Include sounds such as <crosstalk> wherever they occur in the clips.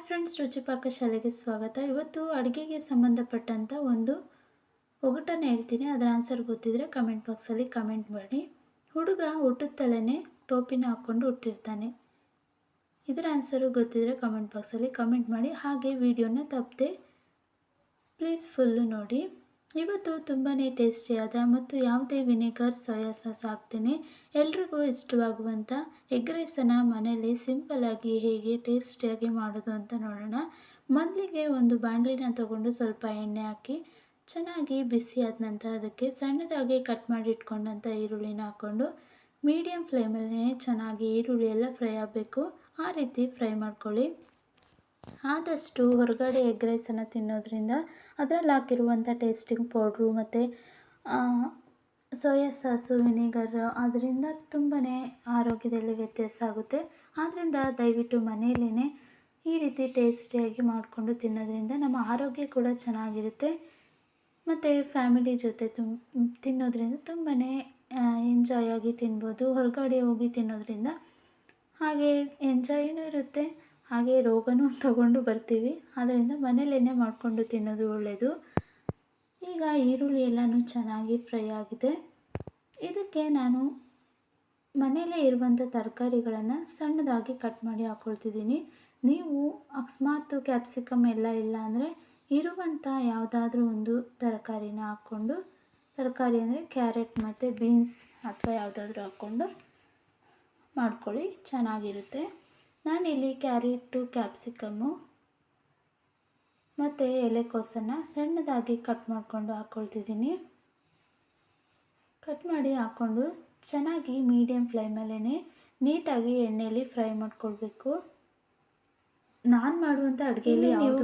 Hi friends, ರುಚಿ ಪಾಕಶಾಲೆಗೆ ಸ್ವಾಗತ. ಇವತ್ತು ಅಡುಗೆಗೆ ಸಂಬಂಧಪಟ್ಟಂಥ ಒಂದು ಒಗಟನ್ನು ಹೇಳ್ತೀನಿ. ಅದರ ಆನ್ಸರ್ ಗೊತ್ತಿದ್ರೆ ಕಮೆಂಟ್ ಬಾಕ್ಸಲ್ಲಿ ಕಮೆಂಟ್ ಮಾಡಿ. ಹುಡುಗ ಹುಟ್ಟುತ್ತಲೇ ಟೋಪಿನ ಹಾಕ್ಕೊಂಡು ಹುಟ್ಟಿರ್ತಾನೆ. ಇದರ ಆನ್ಸರು ಗೊತ್ತಿದ್ರೆ ಕಮೆಂಟ್ ಬಾಕ್ಸಲ್ಲಿ ಕಮೆಂಟ್ ಮಾಡಿ. ಹಾಗೆ ವಿಡಿಯೋನ ತಪ್ಪದೆ ಪ್ಲೀಸ್ ಫುಲ್ಲು ನೋಡಿ. ಇವತ್ತು ತುಂಬಾ ಟೇಸ್ಟಿಯಾದ ಮತ್ತು ಯಾವುದೇ ವಿನೆಗರ್, ಸೋಯಾ ಸಾಸ್ ಹಾಕ್ತೇನೆ. ಎಲ್ರಿಗೂ ಇಷ್ಟವಾಗುವಂಥ ಎಗ್ ರೈಸನ್ನು ಮನೆಯಲ್ಲಿ ಸಿಂಪಲ್ಲಾಗಿ ಹೇಗೆ ಟೇಸ್ಟಿಯಾಗಿ ಮಾಡೋದು ಅಂತ ನೋಡೋಣ. ಮೊದಲಿಗೆ ಒಂದು ಬಾಣಲಿನ ತಗೊಂಡು ಸ್ವಲ್ಪ ಎಣ್ಣೆ ಹಾಕಿ, ಚೆನ್ನಾಗಿ ಬಿಸಿ ಆದ ನಂತರ ಅದಕ್ಕೆ ಸಣ್ಣದಾಗಿ ಕಟ್ ಮಾಡಿ ಇಟ್ಕೊಂಡಂಥ ಈರುಳ್ಳಿನ ಹಾಕ್ಕೊಂಡು ಮೀಡಿಯಮ್ ಫ್ಲೇಮಲ್ಲೇ ಚೆನ್ನಾಗಿ ಈರುಳ್ಳಿ ಎಲ್ಲ ಫ್ರೈ ಆಗಬೇಕು. ಆ ರೀತಿ ಫ್ರೈ ಮಾಡ್ಕೊಳ್ಳಿ. ಆದಷ್ಟು ಹೊರಗಡೆ ಎಗ್ ರೈಸನ್ನು ತಿನ್ನೋದ್ರಿಂದ ಅದರಲ್ಲಿ ಹಾಕಿರುವಂಥ ಟೇಸ್ಟಿಂಗ್ ಪೌಡ್ರು ಮತ್ತು ಸೋಯಾ ಸಾಸು, ವಿನೆಗರ್ ಅದರಿಂದ ತುಂಬಾ ಆರೋಗ್ಯದಲ್ಲಿ ವ್ಯತ್ಯಾಸ ಆಗುತ್ತೆ. ಆದ್ದರಿಂದ ದಯವಿಟ್ಟು ಮನೆಯಲ್ಲೇ ಈ ರೀತಿ ಟೇಸ್ಟಿಯಾಗಿ ಮಾಡಿಕೊಂಡು ತಿನ್ನೋದ್ರಿಂದ ನಮ್ಮ ಆರೋಗ್ಯ ಕೂಡ ಚೆನ್ನಾಗಿರುತ್ತೆ. ಮತ್ತು ಫ್ಯಾಮಿಲಿ ಜೊತೆ ತುಂಬ ತಿನ್ನೋದ್ರಿಂದ ತುಂಬಾ ಎಂಜಾಯ್ ಆಗಿ ತಿನ್ಬೋದು, ಹೊರಗಡೆ ಹೋಗಿ ತಿನ್ನೋದ್ರಿಂದ ಹಾಗೆ ಎಂಜಾಯೂ ಇರುತ್ತೆ. ಹಾಗೆ ರೋಗನೂ <laughs> ತಗೊಂಡು ಬರ್ತೀವಿ. ಆದ್ದರಿಂದ ಮನೇಲೇನೆ ಮಾಡಿಕೊಂಡು ತಿನ್ನೋದು ಒಳ್ಳೆಯದು ಈಗ ಈರುಳ್ಳಿ ಎಲ್ಲನೂ ಚೆನ್ನಾಗಿ ಫ್ರೈ ಆಗಿದೆ. ಇದಕ್ಕೆ ನಾನು ಮನೆಯಲ್ಲೇ ಇರುವಂಥ ತರಕಾರಿಗಳನ್ನು ಸಣ್ಣದಾಗಿ ಕಟ್ ಮಾಡಿ ಹಾಕ್ಕೊಳ್ತಿದ್ದೀನಿ ನೀವು ಅಕಸ್ಮಾತ್ ಕ್ಯಾಪ್ಸಿಕಮ್ ಎಲ್ಲ ಇಲ್ಲ ಅಂದರೆ ಇರುವಂಥ ಯಾವುದಾದ್ರೂ ಒಂದು ತರಕಾರಿನ ಹಾಕ್ಕೊಂಡು, ತರಕಾರಿ ಅಂದರೆ ಕ್ಯಾರೆಟ್ ಮತ್ತು ಬೀನ್ಸ್ ಅಥವಾ ಯಾವುದಾದ್ರೂ ಹಾಕ್ಕೊಂಡು ಮಾಡ್ಕೊಳ್ಳಿ. ಚೆನ್ನಾಗಿರುತ್ತೆ. ನಾನಿಲ್ಲಿ ಕ್ಯಾರೆಟು ಕ್ಯಾಪ್ಸಿಕಮ್ಮು ಮತ್ತು ಎಲೆಕೋಸನ್ನು ಸಣ್ಣದಾಗಿ ಕಟ್ ಮಾಡಿಕೊಂಡು ಹಾಕ್ಕೊಳ್ತಿದ್ದೀನಿ ಕಟ್ ಮಾಡಿ ಹಾಕ್ಕೊಂಡು ಚೆನ್ನಾಗಿ ಮೀಡಿಯಮ್ ಫ್ಲೇಮಲ್ಲೇ ನೀಟಾಗಿ ಎಣ್ಣೆಯಲ್ಲಿ ಫ್ರೈ ಮಾಡ್ಕೊಳ್ಬೇಕು. ನಾನು ಮಾಡುವಂಥ ಅಡುಗೆಯಲ್ಲಿ ನೀವು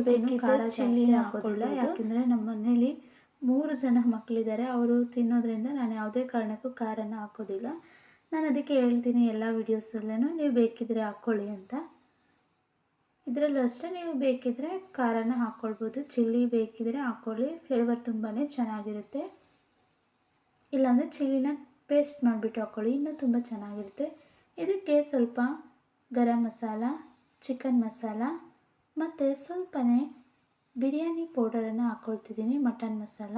ಖಾರ ಜಾಸ್ತಿ ಹಾಕೋದಿಲ್ಲ. ಯಾಕೆಂದರೆ ನಮ್ಮ ಮನೆಯಲ್ಲಿ ಮೂರು ಜನ ಮಕ್ಕಳಿದ್ದಾರೆ ಅವರು ತಿನ್ನೋದ್ರಿಂದ ನಾನು ಯಾವುದೇ ಕಾರಣಕ್ಕೂ ಖಾರನ ಹಾಕೋದಿಲ್ಲ. ನಾನು ಅದಕ್ಕೆ ಹೇಳ್ತೀನಿ ಎಲ್ಲ ವೀಡಿಯೋಸಲ್ಲೂ ನೀವು ಬೇಕಿದ್ರೆ ಹಾಕ್ಕೊಳ್ಳಿ ಅಂತ. ಇದರಲ್ಲೂ ಅಷ್ಟೇ ನೀವು ಬೇಕಿದ್ರೆ ಖಾರನ ಹಾಕ್ಕೊಳ್ಬೋದು, ಚಿಲ್ಲಿ ಬೇಕಿದ್ರೆ ಹಾಕ್ಕೊಳ್ಳಿ, ಫ್ಲೇವರ್ ತುಂಬಾ ಚೆನ್ನಾಗಿರುತ್ತೆ. ಇಲ್ಲಾಂದರೆ ಚಿಲ್ಲಿನ ಪೇಸ್ಟ್ ಮಾಡಿಬಿಟ್ಟು ಹಾಕ್ಕೊಳ್ಳಿ, ಇನ್ನೂ ತುಂಬ ಚೆನ್ನಾಗಿರುತ್ತೆ. ಇದಕ್ಕೆ ಸ್ವಲ್ಪ ಗರಂ ಮಸಾಲ, ಚಿಕನ್ ಮಸಾಲ, ಮತ್ತು ಸ್ವಲ್ಪನೇ ಬಿರಿಯಾನಿ ಪೌಡರನ್ನು ಹಾಕ್ಕೊಳ್ತಿದ್ದೀನಿ, ಮಟನ್ ಮಸಾಲ.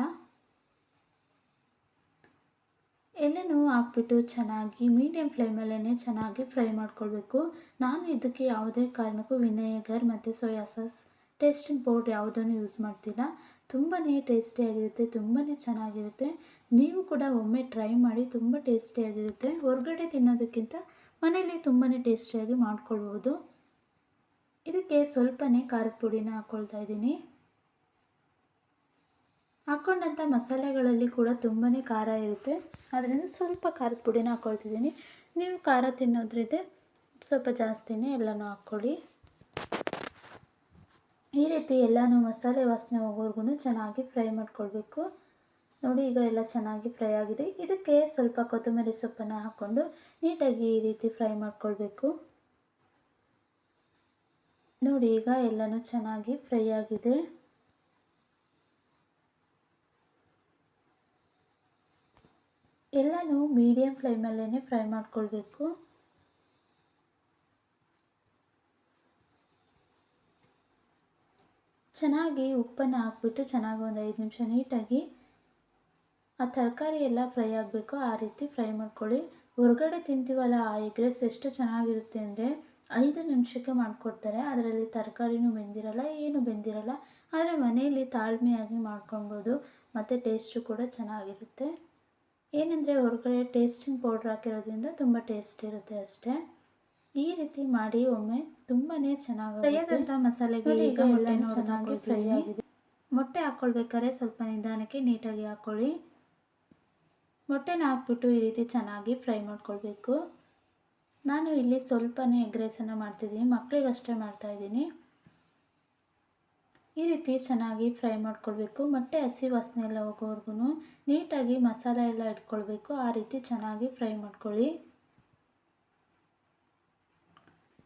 ಎಲ್ಲನೂ ಹಾಕ್ಬಿಟ್ಟು ಚೆನ್ನಾಗಿ ಮೀಡಿಯಮ್ ಫ್ಲೇಮಲ್ಲೇ ಚೆನ್ನಾಗಿ ಫ್ರೈ ಮಾಡ್ಕೊಳ್ಬೇಕು. ನಾನು ಇದಕ್ಕೆ ಯಾವುದೇ ಕಾರಣಕ್ಕೂ ವಿನೇಗರ್ ಮತ್ತು ಸೋಯಾ ಸಾಸ್ ಟೇಸ್ಟಿಂಗ್ ಪೌಡ್ರ್ ಯಾವುದನ್ನು ಯೂಸ್ ಮಾಡ್ತಿಲ್ಲ ತುಂಬಾ ಟೇಸ್ಟಿಯಾಗಿರುತ್ತೆ ತುಂಬಾ ಚೆನ್ನಾಗಿರುತ್ತೆ. ನೀವು ಕೂಡ ಒಮ್ಮೆ ಟ್ರೈ ಮಾಡಿ ತುಂಬ ಟೇಸ್ಟಿಯಾಗಿರುತ್ತೆ. ಹೊರಗಡೆ ತಿನ್ನೋದಕ್ಕಿಂತ ಮನೇಲಿ ತುಂಬಾ ಟೇಸ್ಟಿಯಾಗಿ ಮಾಡ್ಕೊಳ್ಬೋದು. ಇದಕ್ಕೆ ಸ್ವಲ್ಪನೇ ಖಾರದ ಪುಡಿನ ಹಾಕ್ಕೊಳ್ತಾ ಇದ್ದೀನಿ. ಹಾಕ್ಕೊಂಡಂಥ ಮಸಾಲೆಗಳಲ್ಲಿ ಕೂಡ ತುಂಬಾ ಖಾರ ಇರುತ್ತೆ. ಅದರಿಂದ ಸ್ವಲ್ಪ ಖಾರದ ಪುಡಿನ ಹಾಕ್ಕೊಳ್ತಿದ್ದೀನಿ ನೀವು ಖಾರ ತಿನ್ನೋದ್ರಿದೆ ಸ್ವಲ್ಪ ಜಾಸ್ತಿನೇ ಎಲ್ಲನೂ ಹಾಕ್ಕೊಳ್ಳಿ. ಈ ರೀತಿ ಎಲ್ಲನೂ ಮಸಾಲೆ ವಾಸನೆ ಹೋಗೋರ್ಗು ಚೆನ್ನಾಗಿ ಫ್ರೈ ಮಾಡ್ಕೊಳ್ಬೇಕು. ನೋಡಿ, ಈಗ ಎಲ್ಲ ಚೆನ್ನಾಗಿ ಫ್ರೈ ಆಗಿದೆ. ಇದಕ್ಕೆ ಸ್ವಲ್ಪ ಕೊತ್ತಂಬರಿ ಸೊಪ್ಪನ್ನು ಹಾಕ್ಕೊಂಡು ನೀಟಾಗಿ ಈ ರೀತಿ ಫ್ರೈ ಮಾಡ್ಕೊಳ್ಬೇಕು. ನೋಡಿ, ಈಗ ಎಲ್ಲನೂ ಚೆನ್ನಾಗಿ ಫ್ರೈ ಆಗಿದೆ. ಎಲ್ಲನೂ ಮೀಡಿಯಮ್ ಫ್ಲೇಮಲ್ಲೇ ಫ್ರೈ ಮಾಡ್ಕೊಳ್ಬೇಕು. ಚೆನ್ನಾಗಿ ಉಪ್ಪನ್ನು ಹಾಕ್ಬಿಟ್ಟು ಚೆನ್ನಾಗಿ ಒಂದು ಐದು ನಿಮಿಷ ನೀಟಾಗಿ ಆ ತರಕಾರಿ ಎಲ್ಲ ಫ್ರೈ ಆಗಬೇಕು, ಆ ರೀತಿ ಫ್ರೈ ಮಾಡ್ಕೊಳ್ಳಿ. ಹೊರಗಡೆ ತಿಂತೀವಲ್ಲ, ಆ ಎಗ್ ರೈಸ್ ಎಷ್ಟು ಚೆನ್ನಾಗಿರುತ್ತೆ ಅಂದರೆ ಐದು ನಿಮಿಷಕ್ಕೆ ಮಾಡಿಕೊಡ್ತಾರೆ. ಅದರಲ್ಲಿ ತರಕಾರಿನೂ ಬೆಂದಿರಲ್ಲ, ಏನು ಬೆಂದಿರಲ್ಲ. ಆದರೆ ಮನೆಯಲ್ಲಿ ತಾಳ್ಮೆಯಾಗಿ ಮಾಡ್ಕೊಬೋದು ಮತ್ತು ಟೇಸ್ಟು ಕೂಡ ಚೆನ್ನಾಗಿರುತ್ತೆ. ಏನಂದರೆ ಹೊರಗಡೆ ಟೇಸ್ಟಿಂಗ್ ಪೌಡ್ರ್ ಹಾಕಿರೋದ್ರಿಂದ ತುಂಬ ಟೇಸ್ಟ್ ಇರುತ್ತೆ ಅಷ್ಟೇ. ಈ ರೀತಿ ಮಾಡಿ ಒಮ್ಮೆ ತುಂಬಾ ಚೆನ್ನಾಗಿ ಫ್ರೈ ಆದಂಥ ಮಸಾಲೆಗೆ ಈಗ ಎಲ್ಲ ಚೆನ್ನಾಗಿ ಫ್ರೈ ಆಗಿದೆ. ಮೊಟ್ಟೆ ಹಾಕ್ಕೊಳ್ಬೇಕಾದ್ರೆ ಸ್ವಲ್ಪ ನಿಧಾನಕ್ಕೆ ನೀಟಾಗಿ ಹಾಕ್ಕೊಳ್ಳಿ. ಮೊಟ್ಟೆನ ಹಾಕ್ಬಿಟ್ಟು ಈ ರೀತಿ ಚೆನ್ನಾಗಿ ಫ್ರೈ ಮಾಡ್ಕೊಳ್ಬೇಕು. ನಾನು ಇಲ್ಲಿ ಸ್ವಲ್ಪನೇ ಎಗ್ ರೈಸನ್ನು ಮಾಡ್ತಿದ್ದೀನಿ. ಮಕ್ಕಳಿಗಷ್ಟೇ ಮಾಡ್ತಾಯಿದ್ದೀನಿ ಈ ರೀತಿ ಚೆನ್ನಾಗಿ ಫ್ರೈ ಮಾಡ್ಕೊಳ್ಬೇಕು. ಮೊಟ್ಟೆ, ಹಸಿ ವಾಸನೆ ಎಲ್ಲ ಹೋಗೋವರೆಗೂ ನೀಟಾಗಿ ಮಸಾಲೆ ಎಲ್ಲ ಇಟ್ಕೊಳ್ಬೇಕು. ಆ ರೀತಿ ಚೆನ್ನಾಗಿ ಫ್ರೈ ಮಾಡ್ಕೊಳ್ಳಿ.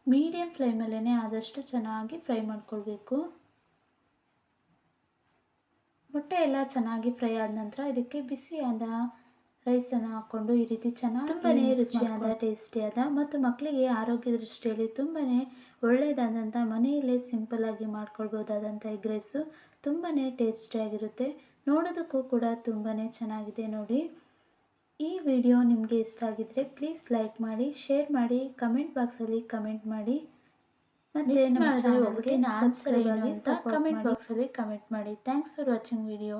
ಮೀಡಿಯಮ್ ಫ್ಲೇಮಲ್ಲೇ ಆದಷ್ಟು ಚೆನ್ನಾಗಿ ಫ್ರೈ ಮಾಡ್ಕೊಳ್ಬೇಕು. ಮೊಟ್ಟೆ ಎಲ್ಲ ಚೆನ್ನಾಗಿ ಫ್ರೈ ಆದ ನಂತರ ಇದಕ್ಕೆ ಬಿಸಿಯಾದ ರೈಸನ್ನು ಹಾಕೊಂಡು ಈ ರೀತಿ ಚೆನ್ನಾಗಿ ತುಂಬಾ ರುಚಿಯಾದ ಟೇಸ್ಟಿಯಾದ ಮತ್ತು ಮಕ್ಕಳಿಗೆ ಆರೋಗ್ಯ ದೃಷ್ಟಿಯಲ್ಲಿ ತುಂಬಾ ಒಳ್ಳೆಯದಾದಂಥ ಮನೆಯಲ್ಲೇ ಸಿಂಪಲ್ ಆಗಿ ಮಾಡ್ಕೊಳ್ಬೋದಾದಂಥ ಎಗ್ ರೈಸು ತುಂಬಾ ಟೇಸ್ಟಿಯಾಗಿರುತ್ತೆ ನೋಡೋದಕ್ಕೂ ಕೂಡ ತುಂಬಾ ಚೆನ್ನಾಗಿದೆ ನೋಡಿ. ಈ ವಿಡಿಯೋ ನಿಮಗೆ ಇಷ್ಟ ಆಗಿದ್ದರೆ ಪ್ಲೀಸ್ ಲೈಕ್ ಮಾಡಿ ಶೇರ್ ಮಾಡಿ ಕಮೆಂಟ್ ಬಾಕ್ಸಲ್ಲಿ ಕಮೆಂಟ್ ಮಾಡಿ. ಮತ್ತೆ ನಮ್ಮ ಚಾನಲ್ಗೆ ಸಬ್ಸ್ಕ್ರೈಬ್ ಆಗಿ ಕಮೆಂಟ್ ಬಾಕ್ಸಲ್ಲಿ ಕಮೆಂಟ್ ಮಾಡಿ. Thanks for watching video